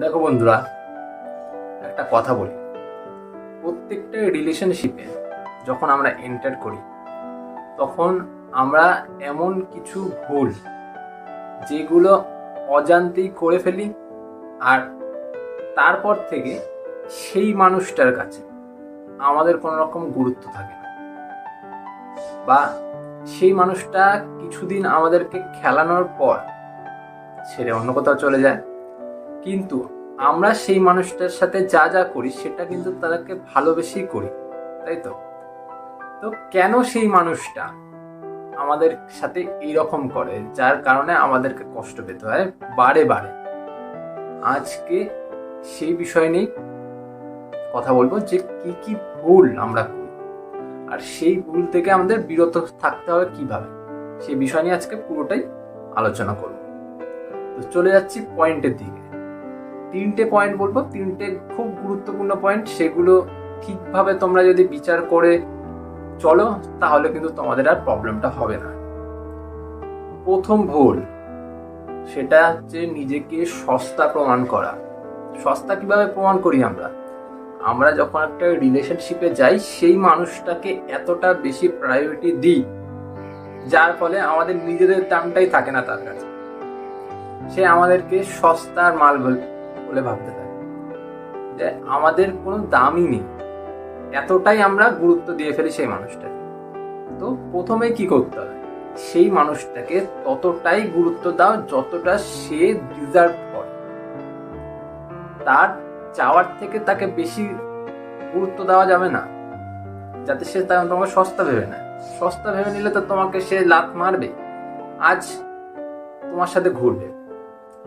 দেখো বন্ধুরা, একটা কথা বলি। প্রত্যেকটা রিলেশনশিপে যখন আমরা এন্টার করি, তখন আমরা এমন কিছু ভুল যেগুলো অজান্তেই করে ফেলি আর তারপর থেকে সেই মানুষটার কাছে আমাদের কোনো রকম গুরুত্ব থাকে না। বা সেই মানুষটা কিছুদিন আমাদেরকে খেলানোর পর ছেড়ে অন্য কোথাও চলে যায়। কিন্তু আমরা সেই মানুষটার সাথে যা যা করি, সেটা কিন্তু তাদেরকে ভালোবেসেই করি, তাই তো? তো কেন সেই মানুষটা আমাদের সাথে এইরকম করে, যার কারণে আমাদেরকে কষ্ট পেতে হয়? বারে বারে। আজকে সেই বিষয় নিয়ে কথা বলব যে কি কি ভুল আমরা করি। আর সেই ভুল থেকে আমাদের বিরত থাকতে হবে কীভাবে? সেই বিষয় নিয়ে আজকে পুরোটাই আলোচনা করব। তো চলে যাচ্ছি পয়েন্টের দিকে। তিনটে পয়েন্ট বলব, তিনটে খুব গুরুত্বপূর্ণ পয়েন্ট সেগুলো ঠিকভাবে তোমরা যদি বিচার করে চলো, তাহলে কিন্তু তোমাদের আর প্রবলেমটা হবে না। প্রথম ভুল, সেটা হচ্ছে নিজেকে সস্তা প্রমাণ করা। সস্তা কীভাবে প্রমাণ করি আমরা? আমরা যখন একটা রিলেশনশিপে যাই, সেই মানুষটাকে এতটা বেশি প্রায়োরিটি দিই, যার ফলে আমাদের নিজেদের দামটাই থাকে না তার কাছে। সে আমাদেরকে সস্তার মাল বল- ভাবতে থাকে। যে আমাদের কোনো দামই নেই। এতটাই আমরা গুরুত্ব দিয়ে ফেলি সেই মানুষটাকে। তো প্রথমে কি করতে হবে সেই মানুষটাকে ততটাই গুরুত্ব দাও যতটা সে ডিজার্ভ করে। তার চাওয়ার থেকে তাকে বেশি গুরুত্ব দেওয়া যাবে না। যাতে সে তোমাকে সস্তা ভেবে নেয়। সস্তা ভেবে নিলে তো তোমাকে সে লাত মারবে। আজ তোমার সাথে ঘুরবে।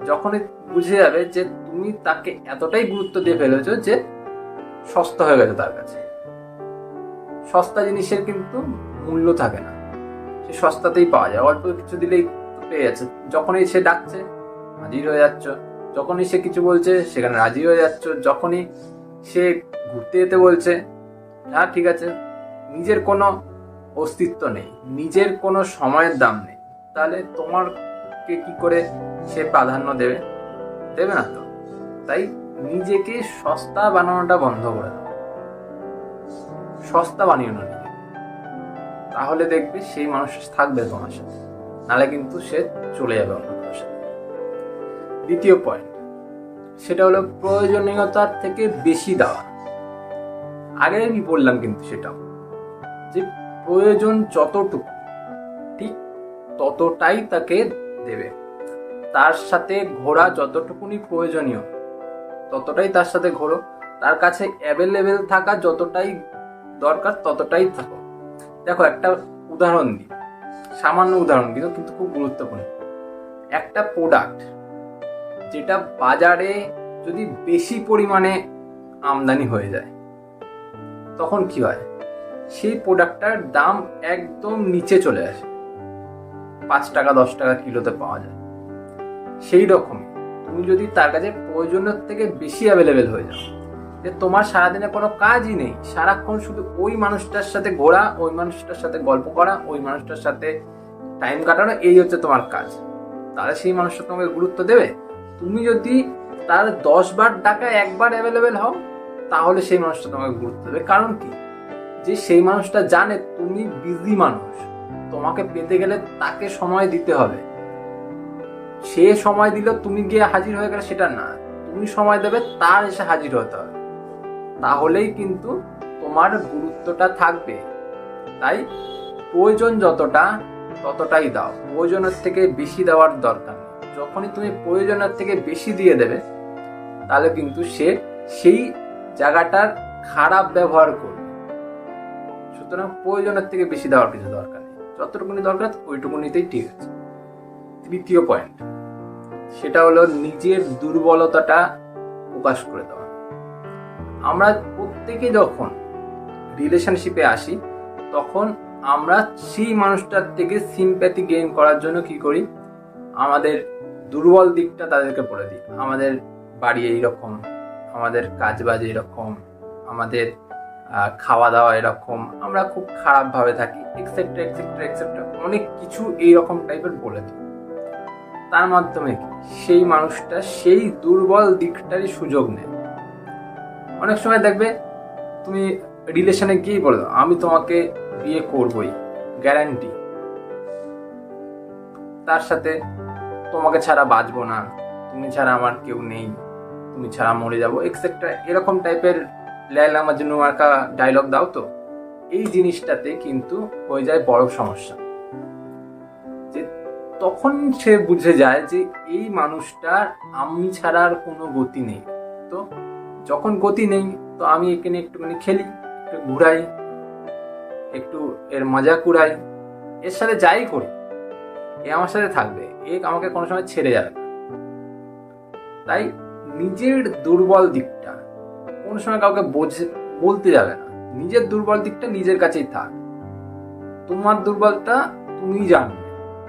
যখনই বুঝে যাবে যে তুমি তাকে এতটাই গুরুত্ব দিয়ে ফেলেছো যে সস্তা হয়ে গেছে তার কাছে। সস্তা জিনিসের কিন্তু মূল্য থাকে না। সে সস্তাতেই পাওয়া যায়। অল্প কিছু দিলেই পেয়ে যাচ্ছে। যখনই সে ডাকছে, হাজির হয়ে যাচ্ছ। যখনই সে কিছু বলছে, সেখানে রাজি হয়ে যাচ্ছ। যখনই সে ঘুরতে যেতে বলছে হ্যাঁ ঠিক আছে। নিজের কোনো অস্তিত্ব নেই। নিজের কোনো সময়ের দাম নেই। তাহলে তোমারকে কি করে সে প্রাধান্য দেবে? দেবে না তো। তাই নিজেকে সস্তা বানানোটা বন্ধ করে সস্তা বানিও না তাহলে দেখবে সেই মানুষ থাকবে তোমার সাথে। নাহলে কিন্তু সে চলে যাবে অন্য সাথে। দ্বিতীয় পয়েন্ট সেটা হলো প্রয়োজনীয়তার থেকে বেশি দেওয়া। আগে আমি বললাম কিন্তু সেটাও যে প্রয়োজন যতটুকু, ঠিক ততটাই তাকে দেবে। তার সাথে ঘোরা যতটুকুনি প্রয়োজনীয় ততটাই তার সাথে ঘোরো। তার কাছে অ্যাভেলেবেল থাকা যতটাই দরকার ততটাই থাকো। দেখো, একটা উদাহরণ দিই। সামান্য উদাহরণ কিন্তু কিন্তু খুব গুরুত্বপূর্ণ। একটা প্রোডাক্ট যেটা বাজারে যদি বেশি পরিমাণে আমদানি হয়ে যায়, তখন কি হয়? সেই প্রোডাক্টটার দাম একদম নিচে চলে আসে। পাঁচ টাকা, দশ টাকা কিলোতে পাওয়া যায়। সেই রকমই তুমি যদি তার কাছে প্রয়োজনের থেকে বেশি অ্যাভেলেবেল হয়ে যাও, যে তোমার সারাদিনে কোনো কাজই নেই, সারাক্ষণ শুধু ওই মানুষটার সাথে ঘোরা, ওই মানুষটার সাথে গল্প করা, ওই মানুষটার সাথে টাইম কাটানো, এই হচ্ছে তোমার কাজ। তাহলে সেই মানুষটা তোমাকে গুরুত্ব দেবে। তুমি যদি তার দশ বার টাকা একবার অ্যাভেলেবেল হও, তাহলে সেই মানুষটা তোমাকে গুরুত্ব দেবে। কারণ কি? যে সেই মানুষটা জানে তুমি বিজি মানুষ। তোমাকে পেতে গেলে তাকে সময় দিতে হবে। সে সময় দিল, তুমি গিয়ে হাজির হয়ে গেলে সেটা না। তুমি সময় দেবে, তার এসে হাজির হতে হবে। তাহলেই কিন্তু তোমার গুরুত্বটা থাকবে। তাই প্রয়োজন যতটা, ততটাই দাও। প্রয়োজনের থেকে বেশি দেওয়ার দরকার যখনই তুমি প্রয়োজনের থেকে বেশি দিয়ে দেবে, তাহলে কিন্তু সে সেই জায়গাটার খারাপ ব্যবহার করবে। সুতরাং প্রয়োজনের থেকে বেশি দেওয়ার কিছু দরকার নেই। যতটুকুনি দরকার, ওইটুকুনিতেই ঠিক আছে। তৃতীয় পয়েন্ট সেটা হলো নিজের দুর্বলতাটা প্রকাশ করে দেওয়া। আমরা প্রত্যেকে যখন রিলেশনশিপে আসি, তখন আমরা সেই মানুষটার থেকে সিম্প্যাথি গেইন করার জন্য কি করি? আমাদের দুর্বল দিকটা তাদেরকে বলে দিই। আমাদের বাড়ি এইরকম, আমাদের কাজ বাজ এরকম আমাদের খাওয়া দাওয়া এরকম, আমরা খুব খারাপভাবে থাকি এক্সেট্রা এক্সেট্রা এক্সেট্রা অনেক কিছু এইরকম টাইপের বলে দিই। তার মাধ্যমে সেই মানুষটা সেই দুর্বল দিকটারই সুযোগ নেয়। অনেক সময় দেখবে তুমি রিলেশনে গিয়েই বলে দাও, আমি তোমাকে বিয়ে করবই গ্যারান্টি তার সাথে, তোমাকে ছাড়া বাঁচবো না, তুমি ছাড়া আমার কেউ নেই, তুমি ছাড়া মরে যাব এক্সেট্রা এরকম টাইপের লাইলা জন্য মার্কা ডায়লগ দাও তো। এই জিনিসটাতে কিন্তু হয়ে যায় বড় সমস্যা। তখন সে বুঝে যায় যে এই মানুষটার আমি ছাড়া আর কোনো গতি নেই। তো যখন গতি নেই, তো আমি এখানে একটুখানি খেলি, একটু ঘুরাই, একটু এর মজা কুড়াই। এর সাথে যাই করি, এ আমার সাথে থাকবে, এ আমাকে কোনো সময় ছেড়ে যাবে। তাই নিজের দুর্বল দিকটা কোনো সময় কাউকে বোঝে, বলতে যাবে না। নিজের দুর্বল দিকটা নিজের কাছেই থাক। তোমার দুর্বলতা তুমি জানবে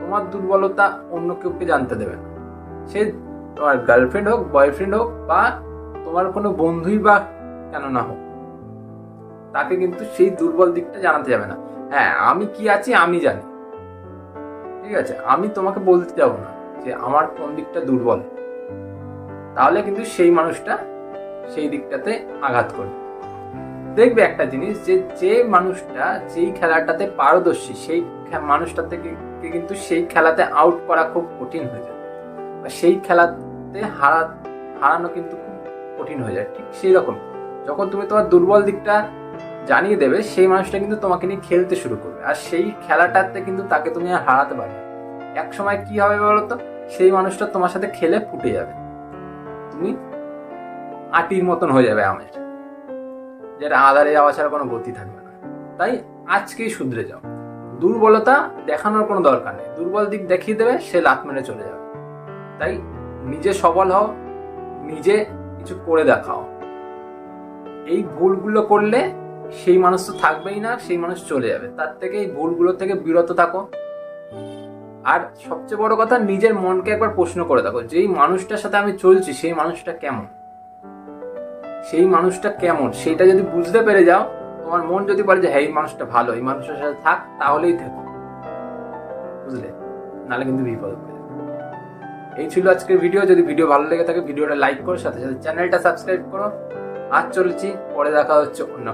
তোমার দুর্বলতা অন্য কেউকে জানতে দেবে না। সে তোমার গার্লফ্রেন্ড হোক বয়ফ্রেন্ড হোক বা তোমার কোনো বন্ধুই বা কেন না হোক, তাকে কিন্তু সেই দুর্বল দিকটা জানাতে যাবে না। হ্যাঁ আমি কি আছি আমি জানি। ঠিক আছে, আমি তোমাকে বলতে যাব না যে আমার কোন দিকটা দুর্বল। তাহলে কিন্তু সেই মানুষটা সেই দিকটাতে আঘাত করবে। দেখবে একটা জিনিস যে যে মানুষটা যেই খেলাটাতে পারদর্শী, সেই মানুষটা থেকে কিন্তু সেই খেলাতে আউট করা খুব কঠিন হয়ে যায়। বা সেই খেলাতে হারা, হারানো কিন্তু খুব কঠিন হয়ে যায়। ঠিক সেই রকম যখন তুমি তোমার দুর্বল দিকটা জানিয়ে দেবে, সেই মানুষটা কিন্তু তোমাকে নিয়ে খেলতে শুরু করবে। আর সেই খেলাটাতে কিন্তু তাকে তুমি আর হারাতে পারবে এক সময় কি হবে বলতো? সেই মানুষটা তোমার সাথে খেলে ফুটে যাবে। তুমি আটির মতন হয়ে যাবে আমের যেটা আধারে যাওয়া ছাড়া কোনো গতি থাকবে না। তাই আজকেই শুধরে যাও। দুর্বলতা দেখানোর কোনো দরকার নেই। দুর্বল দিক দেখিয়ে দেবে, সে লাত মেরে চলে যাবে। তাই নিজে সবল হও, নিজে কিছু করে দেখাও। এই ভুলগুলো করলে সেই মানুষ তো থাকবেই না, সেই মানুষ চলে যাবে। তার থেকে এই ভুলগুলো থেকে বিরত থাকো। আর সবচেয়ে বড় কথা, নিজের মনকে একবার প্রশ্ন করে দেখো, যেই মানুষটার সাথে আমি চলছি, সেই মানুষটা কেমন? সেই মানুষটা কেমন? সেটা যদি বুঝতে পেরে যাও, তোমার মন যদি বলে যে হ্যাঁ এই মানুষটা ভালো, এই মানুষটার সাথে থাক, তাহলেই থাকো। বুঝলে? নাহলে কিন্তু বিপদ। এই ছিল আজকের ভিডিও যদি ভিডিও ভালো লেগে থাকে ভিডিওটা লাইক করো, সাথে সাথে চ্যানেলটা সাবস্ক্রাইব করো। আজ চলেছি, পরে দেখা হচ্ছে অন্য